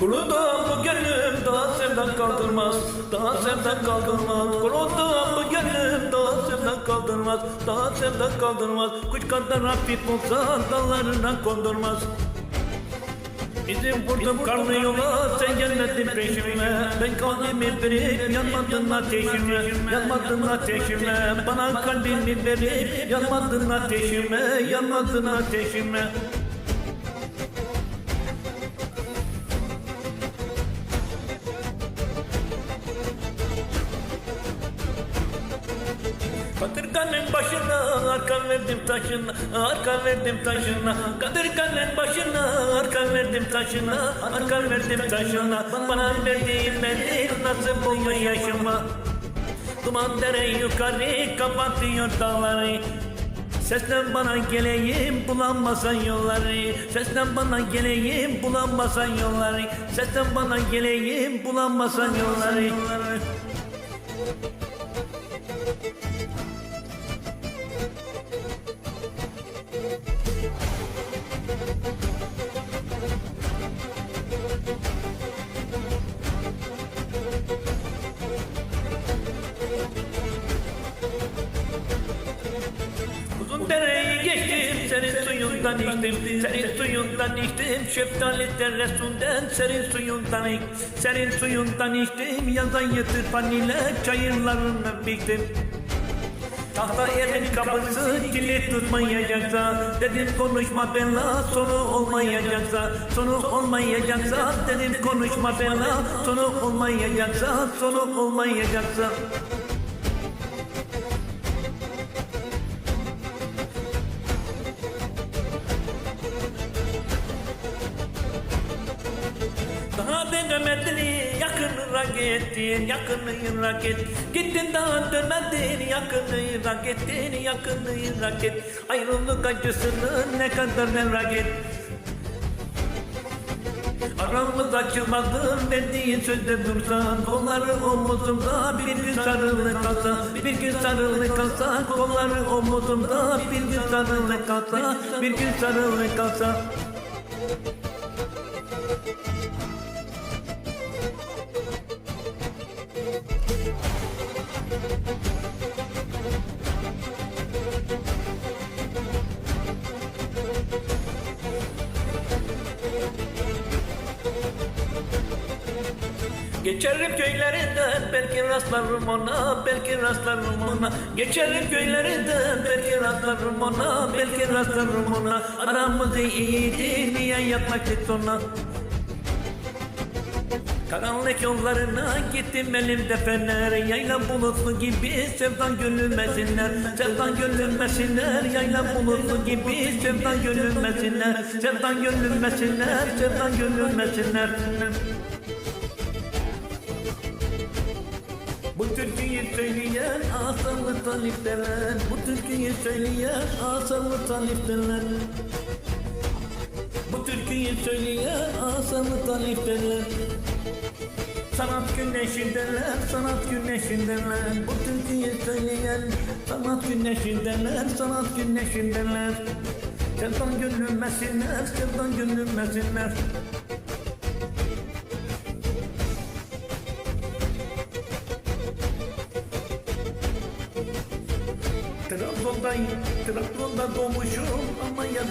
Kurudum bu gönlüm daha sevdan kaldırmaz Daha sevdan kaldırmaz. Kurudum bu gönlüm daha sevdan kaldırmaz Daha sevdan kaldırmaz. Kuş kadar hafif olsa dallarına kondurmaz. Bizim vurdum karlı yola sen gelmedin peşime. Ben kalbimi verip yanmadın ateşime. Yanmadın ateşime. Bana kalbini verip yanmadın ateşime. Yanmadın ateşime. Kadırganın başına arka verdim taşına Arka verdim taşına. Kadırganın başına arka verdim taşına Arka verdim taşına. Bana verdiğin beni nasıl buldu yaşıma? Duman dere yukarı kapatıyor dağları. Seslen bana geleyim bulanmasan yolları. Seslen bana geleyim bulanmasan yolları. Seslen bana geleyim bulanmasan yolları. Uzun senin suyundan içtim Senin suyundan içtim. Şeftali deresinden Senin suyundan içtim Senin suyundan içtim Yazan yatır panile çayırlarını biktim Tahta evin kapısı kilit tutmayacaksa Dedim konuşma bella sonu olmayacaksa Sonu olmayacaksa dedim konuşma bella Sonu olmayacaksa sonu olmayacaksa gittin yakınına git Gittin daha dönmedin yakınına gittin yakınına git Ayrılık acısını ne kadar merak Aramız açılmadı verdiğin sözde dursan Kolları omuzumda bir gün sarılı kalsa Bir gün sarılı kalsa Kolları omuzumda bir gün sarılı kalsa Bir gün sarılı kalsa Geçerim köylerinden belki rastlarım ona belki rastlarım ona. Geçerim köylerinden belki rastlarım ona belki rastlarım ona. Aramız iyiydi niye yapmaktık sonra Karanlık yollarına gittim elimde fener. Yayla bulutlu gibi sevdan gönülmesinler Sevdan gönülmesinler Yayla bulutlu gibi sevdan gönülmesinler Sevdan gönülmesinler Sevdan gönülmesinler Bu türküyü söyleyen asalı talipler Bu türküyü söyleyen asalı talipler Bu türküyü söyleyen asalı talipler Sanat güneşindeler, sanat güneşindeler Bu türküyü söyleyen sanat güneşindeler, sanat güneşindeler Sevdan gönülmesinler, sevdan gönülmesinler Trabzon'dayım, Trabzon'da doğmuşum ama ya